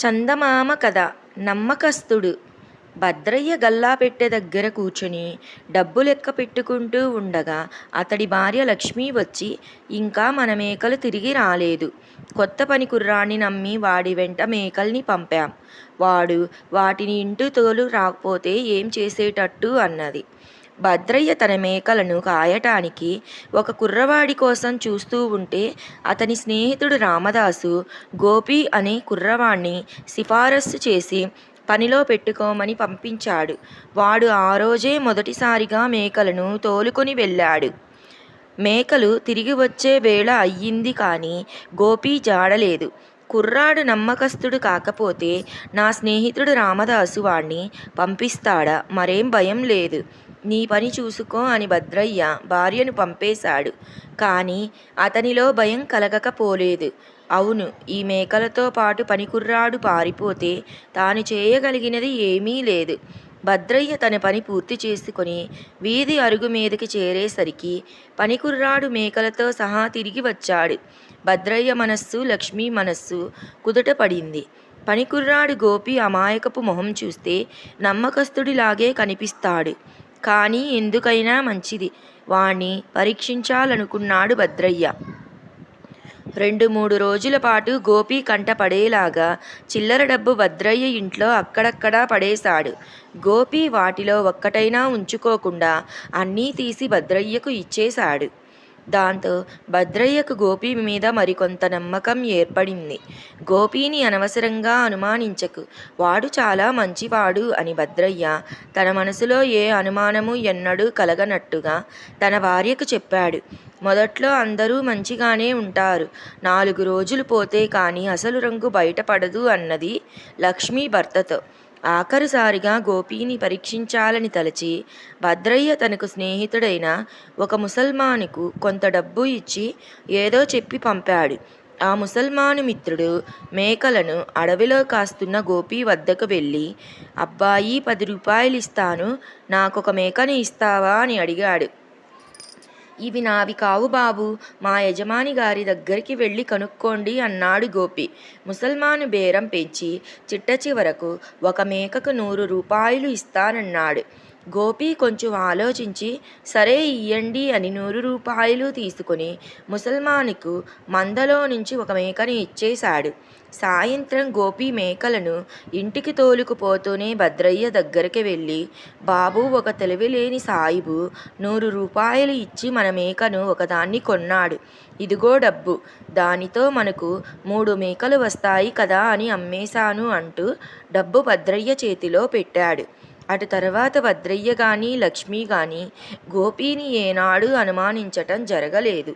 చందమామ కథ నమ్మకస్తుడు. భద్రయ్య గల్లా పెట్టె దగ్గర కూర్చుని డబ్బు లెక్క పెట్టుకుంటూ ఉండగా అతడి భార్య లక్ష్మి వచ్చి ఇంకా మన మేకలు తిరిగి రాలేదు. కొత్త పని కుర్రాన్ని నమ్మి వాడి వెంట మేకల్ని పంపాం. వాడు వాటిని ఇంటి తోలు రాకపోతే ఏం చేసేటట్టు? అన్నది. భద్రయ్య తన మేకలను కాయటానికి ఒక కుర్రవాడి కోసం చూస్తూ ఉంటే అతని స్నేహితుడు రామదాసు గోపి అనే కుర్రవాణ్ణి సిఫారసు చేసి పనిలో పెట్టుకోమని పంపించాడు. వాడు ఆ రోజే మొదటిసారిగా మేకలను తోలుకొని వెళ్ళాడు. మేకలు తిరిగి వచ్చే వేళ అయ్యింది కానీ గోపి జాడలేదు. కుర్రాడు నమ్మకస్తుడు కాకపోతే నా స్నేహితుడు రామదాసు వాణ్ణి పంపిస్తాడా? మరేం భయం లేదు. నీ పని చూసుకో అని భద్రయ్య భార్యను పంపేశాడు. కానీ అతనిలో భయం కలగకపోలేదు. అవును ఈ మేకలతో పాటు పనికుర్రాడు పారిపోతే తాను చేయగలిగినది ఏమీ లేదు. భద్రయ్య తన పని పూర్తి చేసుకొని వీధి అరుగు మీదకి చేరేసరికి పనికుర్రాడు మేకలతో సహా తిరిగి వచ్చాడు. భద్రయ్య మనస్సు లక్ష్మీ మనస్సు కుదుట పడింది పనికుర్రాడు గోపి అమాయకపు మొహం చూస్తే నమ్మకస్తుడిలాగే కనిపిస్తాడు. కానీ ఎందుకైనా మంచిది. వాణ్ణి పరీక్షించాలనుకున్నాడు భద్రయ్య. రెండు మూడు రోజుల పాటు గోపి కంట పడేలాగా చిల్లర డబ్బు భద్రయ్య ఇంట్లో అక్కడక్కడా పడేశాడు. గోపి వాటిలో ఒక్కటైనా ఉంచుకోకుండా అన్నీ తీసి భద్రయ్యకు ఇచ్చేశాడు. దాంతో భద్రయ్యకు గోపి మీద మరికొంత నమ్మకం ఏర్పడింది. గోపిని అనవసరంగా అనుమానించకు. వాడు చాలా మంచివాడు అని భద్రయ్య తన మనసులో ఏ అనుమానము ఎన్నడూ కలగనట్టుగా తన భార్యకు చెప్పాడు. మొదట్లో అందరూ మంచిగానే ఉంటారు. నాలుగు రోజులు పోతే కానీ అసలు రంగు బయటపడదు అన్నది లక్ష్మీ భర్తతో. ఆఖరుసారిగా గోపీని పరీక్షించాలని తలచి భద్రయ్య తనకు స్నేహితుడైన ఒక ముసల్మానుకు కొంత డబ్బు ఇచ్చి ఏదో చెప్పి పంపాడు. ఆ ముసల్మాను మిత్రుడు మేకలను అడవిలో కాస్తున్న గోపి వద్దకు వెళ్ళి అబ్బాయి పది రూపాయలు ఇస్తాను నాకొక మేకని ఇస్తావా? అని అడిగాడు. ఇవి నావి కావు బాబు. మా యజమాని గారి దగ్గరికి వెళ్ళి కనుక్కోండి అన్నాడు గోపి. ముసల్మాను బేరం పెంచి చిట్ట చివరకు ఒక మేకకు నూరు రూపాయలు ఇస్తానన్నాడు. గోపి కొంచెం ఆలోచించి సరే ఇయ్యండి అని నూరు రూపాయలు తీసుకుని ముసల్మానుకు మందలో నుంచి ఒక మేకని ఇచ్చేశాడు. సాయంత్రం గోపి మేకలను ఇంటికి తోలుకుపోతూనే భద్రయ్య దగ్గరికి వెళ్ళి బాబు ఒక తెలివిలేని సాయిబు నూరు రూపాయలు ఇచ్చి మన మేకను ఒకదాన్ని కొన్నాడు. ఇదిగో డబ్బు దానితో మనకు మూడు మేకలు వస్తాయి కదా అని అమ్మేశాను అంటూ డబ్బు భద్రయ్య చేతిలో పెట్టాడు. అటు తర్వాత భద్రయ్య కానీ లక్ష్మి కానీ గోపీని ఏనాడు అనుమానించటం జరగలేదు.